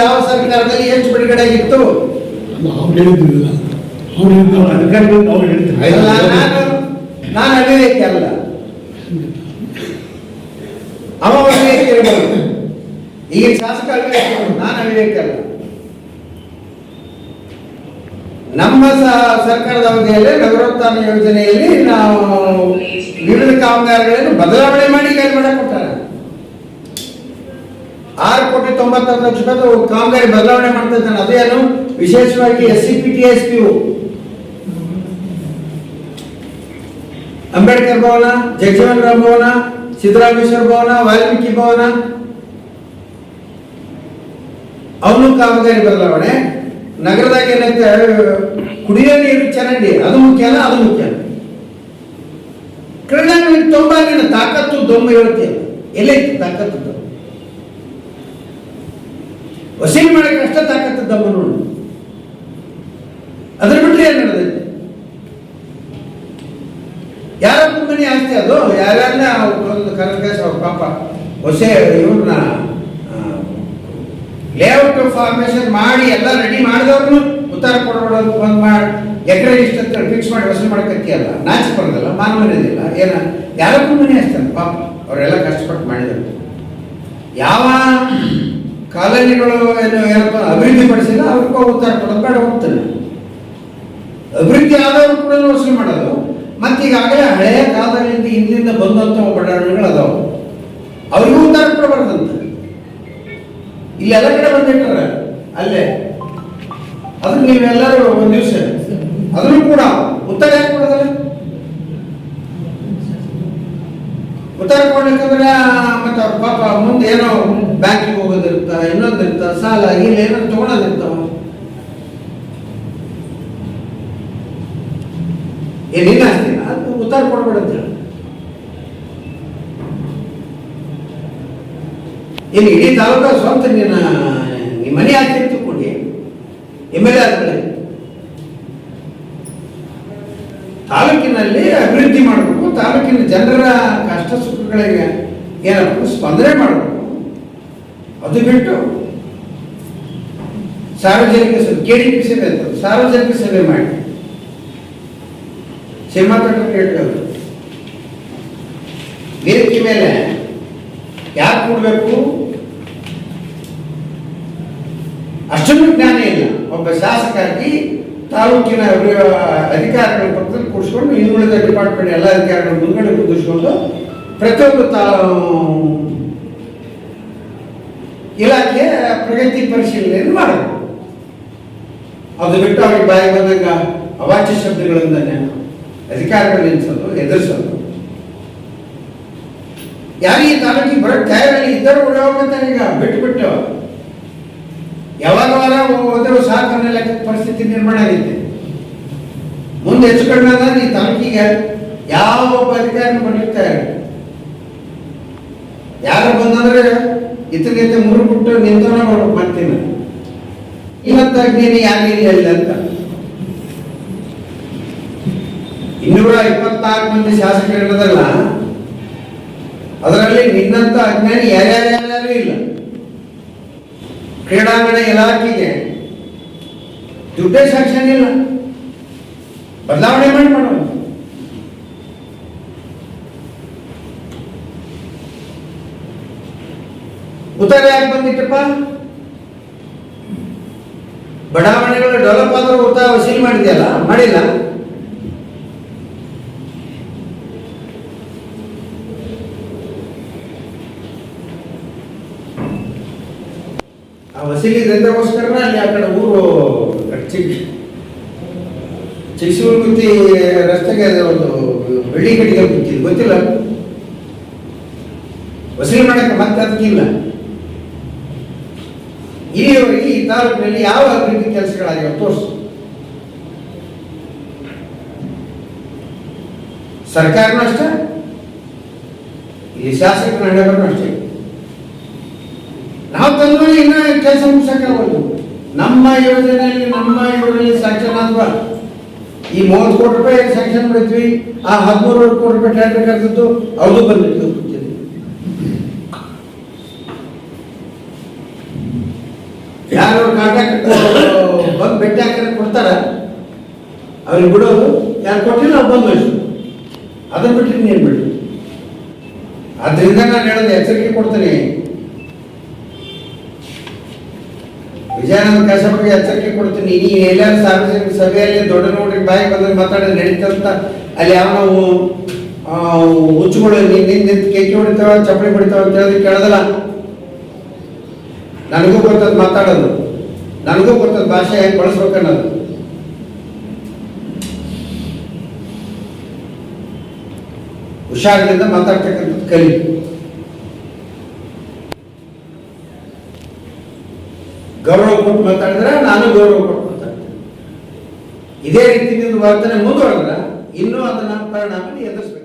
ಯಾವ ಸರ್ಕಾರದಲ್ಲಿ ಹೆಚ್ಚು ಬಿಡುಗಡೆ ಆಗಿತ್ತು? ಅವ್ರು ಹೇಳಿದ್ದಿಲ್ಲ. ಅವ್ರು ಹೇಳಿದ್ರು ಅಧಿಕಾರಿಗಳು ಅವ್ರು ಹೇಳ್ತಾರೆ ನಾನು ನಾನು ಅವಿವೇಕಿ ಅಲ್ಲ. ಅವ ಅವಿವೇಕಿ ಇರ್ಬೋದು. ಈಗ ಶಾಸಕ ಅವಿವೇಕಿ ಇರ್ಬೋದು, ನಾನು ಅವಿವೇಕಿ ಅಲ್ಲ. ನಮ್ಮ ಸರ್ಕಾರದ ಅವಧಿಯಲ್ಲಿ ನಗರೋತ್ಥಾನ ಯೋಜನೆಯಲ್ಲಿ ನಾವು ವಿವಿಧ ಕಾಮಗಾರಿಗಳನ್ನು ಬದಲಾವಣೆ ಮಾಡಿ ಕೈಗೊಳ್ಳ ಕೊಟ್ಟಾರೆ ಆರು ಕೋಟಿ ತೊಂಬತ್ತಾರು ಲಕ್ಷ ರೂಪಾಯಿ ಕಾಮಗಾರಿ ಬದಲಾವಣೆ ಮಾಡ್ತಾ ಇದ್ದಾನೆ. ಅದೇನು ವಿಶೇಷವಾಗಿ S C P T S P Ambedkar Bhavan Jagjivanram Bhavan, Siddarameshwara Bhavan, Valmiki Bhavan. ಅವನು ಕಾಮಗಾರಿ ಬದಲಾವಣೆ. ನಗರದಾಗ ಏನೈತೆ? ಕುಡಿಯೋ ನೀರು ಚರಂಡಿ ಅದು ಮುಖ್ಯ ಅಲ್ಲ, ಅದು ಮುಖ್ಯ. ಕ್ರೀಡಾಂಗಣ ತುಂಬಾ ತಾಕತ್ತು ದೊಮ್ಮ ಹೇಳ್ತೀಯ. ಎಲ್ಲೈತಿ ತಾಕತ್ತು? ವಸೂಲಿ ಮಾಡಕ್ಕೆ ಅಷ್ಟೇ ತಾಕತ್ತು ನೋಡಿ. ಅದ್ರ ಬಿಟ್ಟರೆ ಏನು ನಡೆದೈತೆ? ಯಾರ ಮನೆ ಆಸ್ತಿ ಅದು? ಒಂದು ಕನಕೇಶ ಅವ್ರ ಪಾಪ ಹೊಸ ಇವ್ರನ್ನ ಲೇಔಟ್ ಫಾರ್ಮೇಶನ್ ಮಾಡಿ ಎಲ್ಲ ರೆಡಿ ಮಾಡಿದವ್ರನ್ನು ಉತ್ತರ ಕೊಡೋದು ಬಂದ್ ಮಾಡಿ, ಎಕರೆ ಇಷ್ಟ ಫಿಕ್ಸ್ ಮಾಡಿ ವಸೂಲಿ ಮಾಡಕತ್ತಿಯಲ್ಲ, ನಾಚಿ ಬರೋದಲ್ಲ ಮಾನವನೇದಿಲ್ಲ ಏನ? ಯಾರ ಮನೆ ಅಷ್ಟೇ ಪಾಪ? ಅವರೆಲ್ಲ ಕಷ್ಟಪಟ್ಟು ಮಾಡಿದ್ರು. ಯಾವ ಕಾಲೋನಿಗಳು ಏನು ಏನಪ್ಪ ಅಭಿವೃದ್ಧಿ ಪಡಿಸಿಲ್ಲ ಅವ್ರಿಗೂ ಉತ್ತರ ಕೊಡೋದು ಬೇಡ ಹೋಗ್ತಾನೆ ಅಭಿವೃದ್ಧಿ ಆದವರು ಕೂಡ ವಸೂಲಿ ಮಾಡೋದು. ಮತ್ತೀಗಾಗಲೇ ಹಳೆಯ ಕಾಲದಲ್ಲಿ ಹಿಂದಿಂದ ಬಂದಂತ ಬಡಾವಣೆಗಳು ಅದಾವ. ಅವ್ರಿಗೂ ಉತ್ತರ ಕೊಡಬಾರ್ದಂತ ಎಲ್ಲ ಕಡೆ ಬಂದಿಟ್ಟಾರ ಅಲ್ಲೇ. ಅದಕ್ಕೆ ನೀವೆಲ್ಲರೂ ಒಂದು ದಿವಸ ಅದನ್ನು ಕೂಡ ಉತ್ತರ ಯಾಕೆ ಕೊಡೋದಲ್ಲ? ಉತ್ತರ ಕೊಡ್ಲಿಕ್ಕಂದ್ರೆ ಮತ್ತೆ ಅವ್ರ ಪಾಪ ಮುಂದೆ ಏನೋ ಬ್ಯಾಂಕಿಗೆ ಹೋಗೋದಿರ್ತ ಇನ್ನೊಂದಿರ್ತ ಸಾಲ ಇಲ್ಲ ಏನೋ ತಗೊಳೋದಿರ್ತಾವ ಏನಿಲ್ಲ ಅಂತೀನ ಅದು ಉತ್ತರ ಕೊಡ್ಬೇಡಂತ ಇಲ್ಲಿ ಇಡೀ ತಾಲೂಕ ಸ್ವಂತ ನಿನ್ನ ನಿಮ್ಮ ಮನೆ ಆಸ್ತಿ ತಿಳ್ಕೊಂಡಿ ಎಂ ಎಲ್ ಎ ತಾಲೂಕಿನಲ್ಲಿ ಅಭಿವೃದ್ಧಿ ಮಾಡಬೇಕು, ತಾಲೂಕಿನ ಜನರ ಸುಖಗಳಿಗೆ ಏನಪ್ಪ ಸ್ಪಂದನೆ ಮಾಡಬೇಕು. ಅದು ಬಿಟ್ಟು ಸಾರ್ವಜನಿಕ ಸೇವೆ, ಕೆ ಸೇವೆ ಅಂತ ಸಾರ್ವಜನಿಕ ಸೇವೆ ಮಾಡಿ. ಸಿನಿಮಾ ಕೇಳ್ಬೋದು ವೇದಿಕೆ ಮೇಲೆ ಯಾರು ಕೂಡಬೇಕು? ಅಷ್ಟೊಂದು ಜ್ಞಾನ ಇಲ್ಲ. ಒಬ್ಬ ಶಾಸಕಾಗಿ ತಾಲೂಕಿನ ಅಧಿಕಾರಿಗಳ ಪಕ್ಕದಲ್ಲಿ ಕೂಡಿಸ್ಕೊಂಡು ಇನ್ನುಳಿದ ಡಿಪಾರ್ಟ್ಮೆಂಟ್ ಎಲ್ಲ ಅಧಿಕಾರಿಗಳ ಮುಂದ್ಗಡೆ ಕುದಿಸ್ಕೊಂಡು ಪ್ರತಿಯೊಂದು ತಾ ಇಲಾಖೆ ಪ್ರಗತಿ ಪರಿಶೀಲನೆಯನ್ನು ಮಾಡಬೇಕು ಅದು ಬಿಟ್ಟು ಅವ್ರಿಗೆ ಬಾಯಿ ಬಂದಾಗ ಅವಾಚ್ಯ ಶಬ್ದಗಳಿಂದನೇ ಅಧಿಕಾರಿಗಳು ನಿಲ್ಲಿಸೋದು ಎದುರಿಸೋದು. ಯಾರು ಈ ತಾಲೂಕಿಗೆ ಬರೋ ತಯಾರಲ್ಲಿ, ಇದ್ದರೂ ಉಳಿಯೋಗಂತಾರೆ ಈಗ ಬಿಟ್ಟು ಬಿಟ್ಟು ಯಾವಾಗ ವಾರ ಹೋದ್ರೆ ಸಾಕನ್ನ ಪರಿಸ್ಥಿತಿ ನಿರ್ಮಾಣ ಆಗೈತೆ. ಮುಂದೆ ಹೆಚ್ಚು ಕಡಿಮೆ ಈ ತಾಲೂಕಿಗೆ ಯಾವ ಒಬ್ಬ ಅಧಿಕಾರಿನೂ ಬರ್ಲಿಕ್ಕೆ ತಯಾರಿ ಯಾರು ಬಂದಂದ್ರೆ ಇತಗೈತೆ ಮೂರು ಬಿಟ್ಟು ನಿಂತವನ ಬರ್ಬೇಕು ಮಾಡ್ತೀನಿ ಇವತ್ತಾಗಿ ಯಾರಿಲ್ಲ ಇಲ್ಲ ಅಂತ. ಇನ್ನೂರ ಇಪ್ಪತ್ನಾಲ್ಕು ಮಂದಿ ಶಾಸಕರಿರೋದಲ್ಲ ಅದರಲ್ಲಿ ನಿನ್ನಂತ ಅಜ್ಞಾನಿ ಯಾರ್ಯಾರ್ಯಾರು ಇಲ್ಲ. ಕ್ರೀಡಾಂಗಣ ಇಲಾಖೆಗೆ ದುಡ್ಡೇ ಸಾಕ್ಷನ್ ಇಲ್ಲ. ಬದಲಾವಣೆ ಮಾಡಿ ಮಾಡೋದು ಯಾಕೆ ಬಡಾವಣೆಗಳು ಡೆವಲಪ್ ಆದ್ರೂ ಹೋಗ್ತಾ ವಸೂಲಿ ಮಾಡಿದೆಯಲ್ಲ? ಮಾಡಿಲ್ಲ. ಆ ವಸೀಲಿ ದಂಧಗೋಸ್ಕರನ ಅಲ್ಲಿ ಆ ಕಡೆ ಊರು ಚಿಕ್ಕ ಚಿಕ್ಕಸೂರುಗುತ್ತಿ ರಸ್ತೆಗೆ ಅದು ಒಂದು ಬೆಳ್ಳಿ ಕಟ್ಟಿಗೆ ಗೊತ್ತಿಲ್ಲ. ವಸೂಲಿ ಮಾಡಕ್ಕೆ ಮತ್ತೆ ಅದಕ್ಕಿಲ್ಲ ಇಲ್ಲಿಯವರೆಗೆ ಈ ತಾಲೂಕಿನಲ್ಲಿ ಯಾವ ಅಭಿವೃದ್ಧಿ ಕೆಲಸಗಳಾಗಿವೆ ತೋರಿಸು. ಸರ್ಕಾರನೂ ಅಷ್ಟೇ ಈ ಶಾಸಕರ ನಡೆಯೋರು ಅಷ್ಟೇ. ನಾವು ತಂದು ಇನ್ನ ಕೆಲಸ ಮುಗಿಸಕ್ಕಾಗಲ್ಲ ನಮ್ಮ ಯೋಜನೆಯಲ್ಲಿ ನಮ್ಮ ಯೋಜನೆಯಲ್ಲಿ ಸ್ಯಾಂಕ್ಷನ್ ಆದ್ವಾ. ಈ ಮೂವತ್ತು ಕೋಟಿ ರೂಪಾಯಿ ಸ್ಯಾಂಕ್ಷನ್ ಮಾಡಿದ್ವಿ, ಆ ಹದಿಮೂರು ಕೋಟಿ ರೂಪಾಯಿ ಟ್ಯಾಂಡರ್ ಕರೆದಿದ್ದು ಅದು ಬಂದಿತ್ತು. ಯಾರು ಕಾಂಟ್ಯಾಕ್ಟ್ ಬಂದು ಭೇಟಿ ಹಾಕಿದ್ರೆ ಕೊಡ್ತಾರ. ಅವ್ರಿಗೆ ಬಿಡೋದು, ಯಾರು ಕೊಟ್ಟಿಲ್ಲ ಅವ್ರು ಬಂದು ಹೋಯ್ತು. ಅದನ್ನು ಬಿಟ್ಟರೆ ನೀನು ಬಿಡು ಅದರಿಂದ ನಾನು ಹೇಳೋದು ಎಚ್ಚರಿಕೆ ಕೊಡ್ತೀನಿ. ವಿಜಯಾನಂದ ಕಶ್ಯಪ್ಗೆ ಎಚ್ಚರಿಕೆ ಕೊಡ್ತೀನಿ. ನೀ ಎಲ್ಲಾರು ಸಾರ್ವಜನಿಕ ಸಭೆಯಲ್ಲಿ ದೊಡ್ಡ ನೋಡಿ ಬಾಯಿ ಬಂದ್ರೆ ಮಾತಾಡೋದು ನಡೀತಂತ. ಅಲ್ಲಿ ಯಾವ ನಾವು ಹುಚ್ಚುಗಳು ನಿಂತು ಕೇಕಿ ಹೊಡಿತಾವ, ಚಪ್ಪಲಿ ಹೊಡಿತಾವ ಅಂತ ಹೇಳೋದಕ್ಕೆ ಕೇಳೋದಲ್ಲ. ನನಗೂ ಗೊತ್ತದ ಮಾತಾಡೋದು. ನನಗೂ ಗೊತ್ತದ ಭಾಷೆ ಹೆಂಗೆ ಬಳಸ್ಬೇಕನ್ನೋದು. ಹುಷಾರಿನಿಂದ ಮಾತಾಡ್ತಕ್ಕಂಥದ್ದು ಕಲಿ. ಗೌರವ ಕೊಟ್ಟು ಮಾತಾಡಿದ್ರೆ ನಾನು ಗೌರವ ಕೊಟ್ಟು ಮಾತಾಡ್ತೇನೆ. ಇದೇ ರೀತಿ ನಿಂದು ವರ್ತನೆ ಮುಂದುವರೆದ್ರೆ ಇನ್ನೂ ಅದನ್ನ ಪರಿಣಾಮ ಎದುರಿಸ್ಬೇಕು.